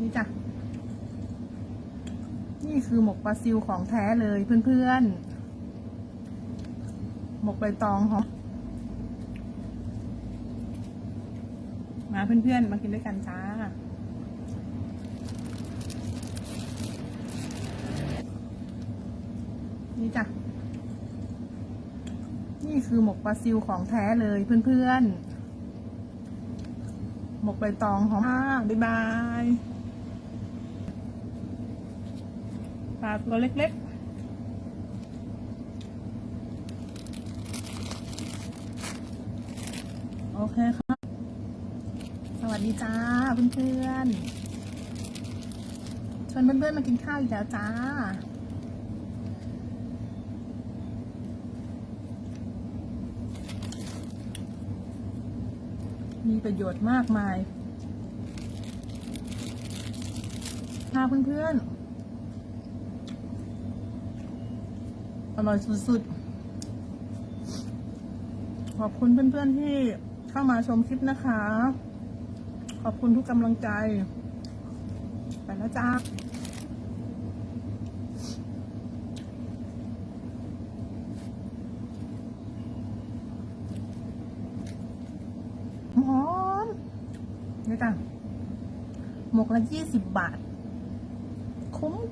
นี่จ้ะ นี่คือหมกปลาซิวของแท้เลยเพื่อนๆ หมกใบตองหอมมาเพื่อนๆ มากินด้วยกันจ้านี่จ้ะ นี่คือหมกปลาซิวของแท้เลยเพื่อนๆ หมกใบตองหอมมากบ๊ายบายปลาตัวเล็กๆโอเคครับสวัสดีจ้าเพื่อนๆชวนเพื่อนๆมากินข้าวอีกแล้วจ้า มีประโยชน์มากมายพาเพื่อนๆ อร่อยสุดๆ ขอบคุณเพื่อนๆที่เข้ามาชมคลิปนะคะ ขอบคุณทุกกำลังใจ ไปแล้วจ้าหอมนี่จ้ะหมกละยี่สิบบาท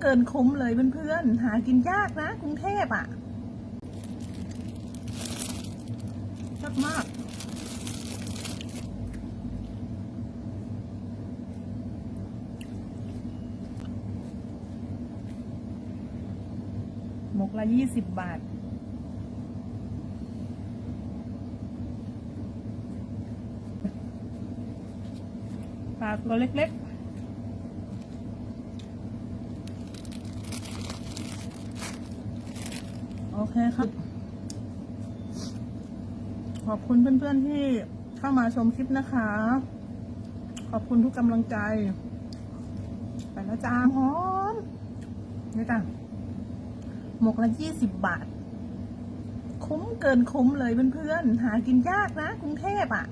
เกินคุ้มเลยเพื่อนๆ หากินยากนะกรุงเทพอะชอบมากหมกละยี่สิบบาท ปลาตัวเล็ก ๆ โอ เคครับ ขอบคุณเพื่อนๆที่เข้ามาชมคลิปนะคะ ขอบคุณทุกกำลังใจไปแล้วจ้าหอมนี่จ้ะหมกละยี่สิบบาท คุ้มเกินคุ้มเลยเพื่อนๆ หากินยากนะกรุงเทพอะ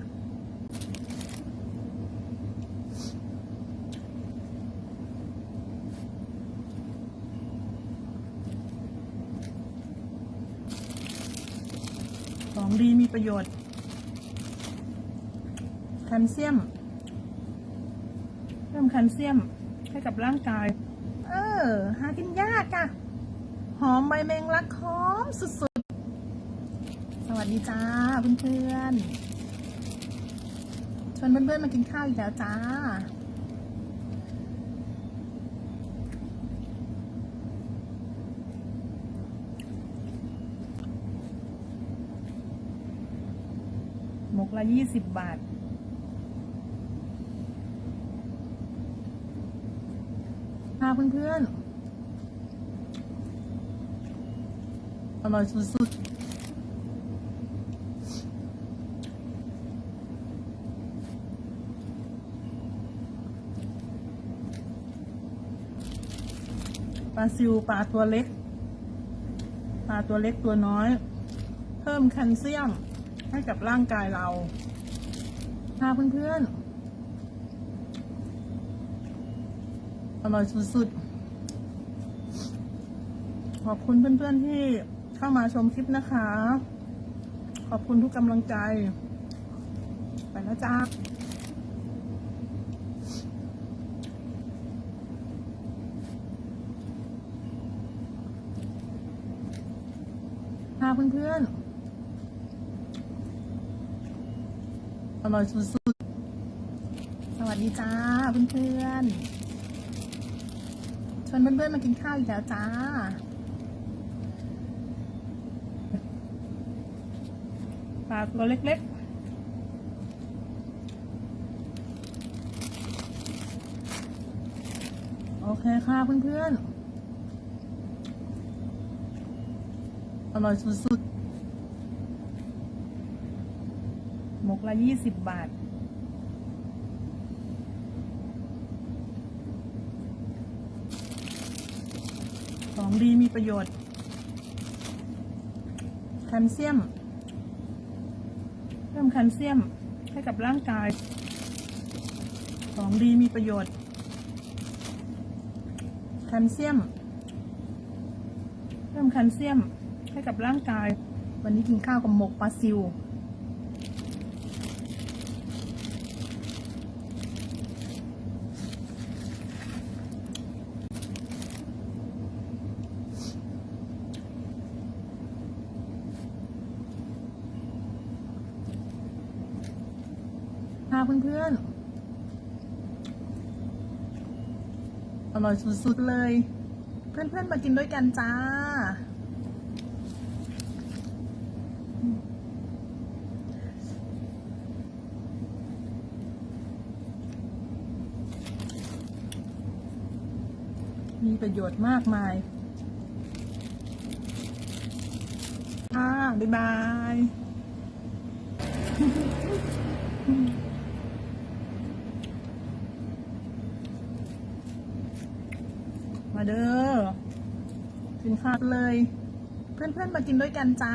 ของดีมีประโยชน์ แคลเซียม เพิ่มแคลเซียมให้กับร่างกาย เออ หากินยากอะหอมใบแมงลักหอมสุดๆ สวัสดีจ้าเพื่อนๆชวนเพื่อนๆมากินข้าวอีกแล้วจ้า กละยี่สิบบาทพาเพื่อนๆ อร่อยสุดๆปลาซิวปลาตัวเล็ก ปลาตัวเล็กตัวน้อย เพิ่มแคลเซียม ให้กับร่างกายเราพาเพื่อนๆ อร่อยสุดๆ ขอบคุณเพื่อนๆที่เข้ามาชมคลิปนะคะ ขอบคุณทุกกำลังใจ ไปแล้วจ้าพาเพื่อนๆ อร่อยสุดๆ สวัสดีจ้าเพื่อนๆ ชวนเพื่อนๆมากินข้าวอีกแล้วจ้า ปลาตัวเล็กๆโอเคค่ะเพื่อนๆ อร่อยสุดๆ หมก ละยี่สิบบาท ของดีมีประโยชน์ แคลเซียม เพิ่มแคลเซียมให้กับร่างกาย ของดีมีประโยชน์ แคลเซียม เพิ่มแคลเซียมให้กับร่างกาย วันนี้กินข้าวกับหมกปลาซิว เพื่อนๆ อร่อยสุดๆเลย เพื่อนๆ มากินด้วยกันจ้า มีประโยชน์มากมายค่ะบ๊ายบาย เด้อกินข้าวเลย เพื่อนๆมากินด้วยกันจ้า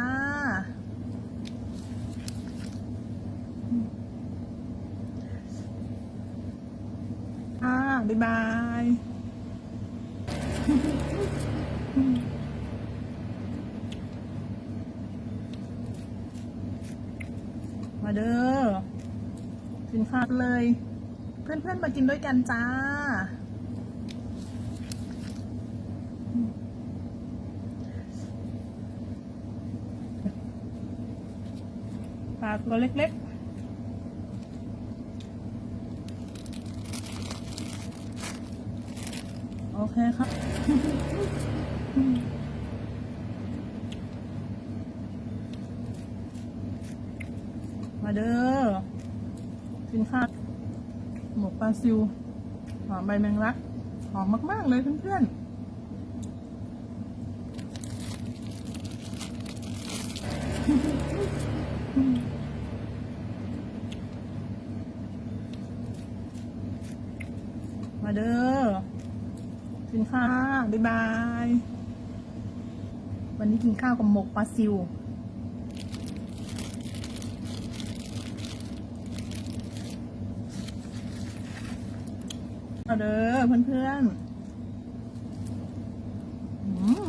ค่ะบ๊ายบายมาเด้อกินข้าวเลย เพื่อนๆมากินด้วยกันจ้า ปลาตัวเล็กๆโอเคครับ มาเด้อกินข้าวหมกปลาซิว หอมใบแมงลัก หอมมาก ๆ เลยเพื่อน ๆ มาเด้อกินข้าวบ๊ายบาย วันนี้กินข้าวกับหมกปลาซิวเอาเด้อเพื่อนๆอืม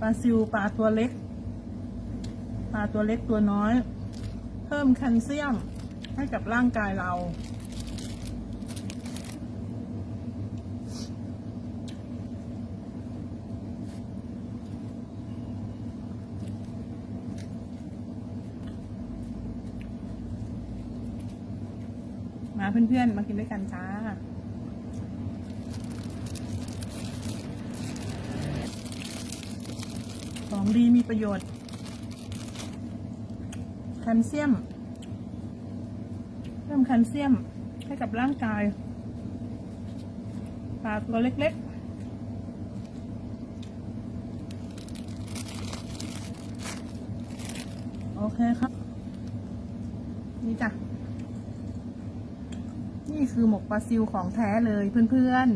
ปลาซิวปลาตัวเล็กาตัวเล็กตัวน้อย เพิ่มแคลเซียมให้กับร่างกายเรามาเพื่อนๆ มากินด้วยกันจ้า ของดีมีประโยชน์ คลเซียม เพิ่มแคลเซียมให้กับร่างกายปลาตัวเล็กๆโอเคครับ นี่จ้ะ นี่คือหมกปลาซิวของแท้เลยเพื่อน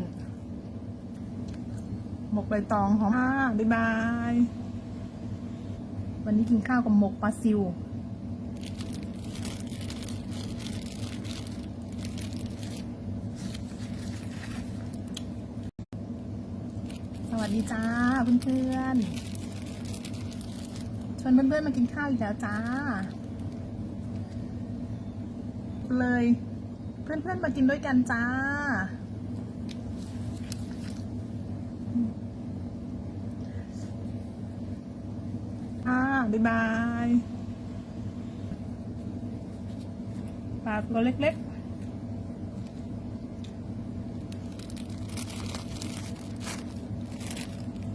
ๆ หมกใบตองหอมมากบ๊ายบาย วันนี้กินข้าวกับหมกปลาซิว ส วัสดีจ้าเพื่อนๆชวนเพื่อนๆมากินข้าวอีกแล้วจ้า เลยเพื่อนๆมากินด้วยกันจ้าค่ะบ๊ายบายปลาตัวเล็กๆ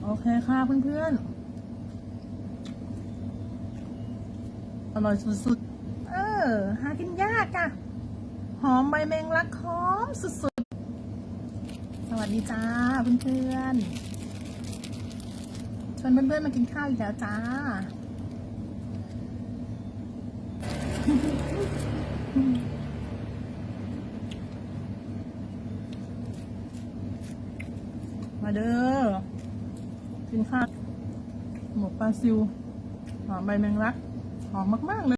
โอเคค่ะเพื่อนๆ อร่อยสุดๆ เออ หากินยากอะหอมใบแมงลักหอมสุดๆ สวัสดีจ้าเพื่อนๆ ชวนเพื่อนๆมากินข้าวอีกแล้วจ้ามาเด้อ กินข้าวหมกปลาซิวหอมใบแมงลัก หอมมาก ๆ เลย